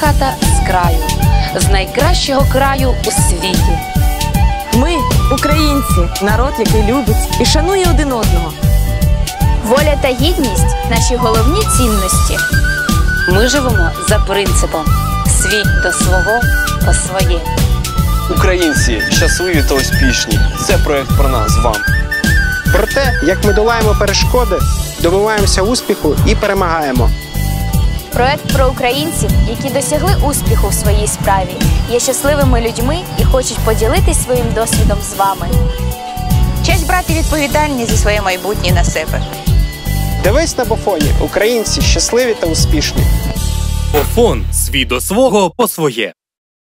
хата з краю, з найкращого краю у світі. Ми українці, народ, який любить і шанує один одного. Воля та гідність наші головні цінності. Ми живемо за принципом свій до свого по своє. Українці щасливі та успішні. Це проект про нас з вами. Про те, як ми долаємо перешкоди, добиваємося успіху і перемагаємо. Проект про українців, які досягли успіху в своїй справі, є щасливими людьми і хочуть поділитись своїм досвідом з вами. Честь брати відповідальність за своє майбутнє на себе. Дивись на Бофоні, українці щасливі та успішні. Бофон свій до свого по своє.